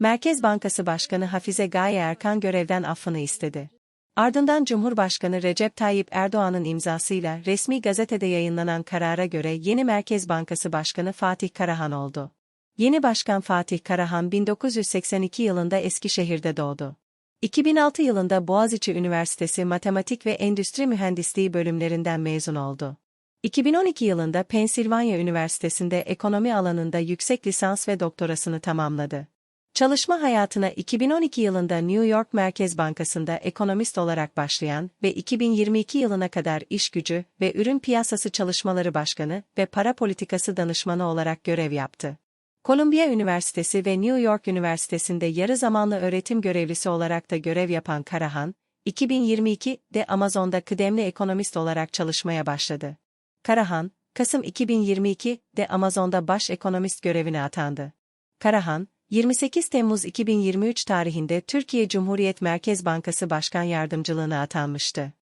Merkez Bankası Başkanı Hafize Gaye Erkan görevden affını istedi. Ardından Cumhurbaşkanı Recep Tayyip Erdoğan'ın imzasıyla resmi gazetede yayınlanan karara göre yeni Merkez Bankası Başkanı Fatih Karahan oldu. Yeni başkan Fatih Karahan 1982 yılında Eskişehir'de doğdu. 2006 yılında Boğaziçi Üniversitesi Matematik ve Endüstri Mühendisliği bölümlerinden mezun oldu. 2012 yılında Pensilvanya Üniversitesi'nde ekonomi alanında yüksek lisans ve doktorasını tamamladı. Çalışma hayatına 2012 yılında New York Merkez Bankası'nda ekonomist olarak başlayan ve 2022 yılına kadar iş gücü ve ürün piyasası çalışmaları başkanı ve para politikası danışmanı olarak görev yaptı. Columbia Üniversitesi ve New York Üniversitesi'nde yarı zamanlı öğretim görevlisi olarak da görev yapan Karahan, 2022'de Amazon'da kıdemli ekonomist olarak çalışmaya başladı. Karahan, Kasım 2022'de Amazon'da baş ekonomist görevine atandı. Karahan, 28 Temmuz 2023 tarihinde Türkiye Cumhuriyet Merkez Bankası Başkan Yardımcılığına atanmıştı.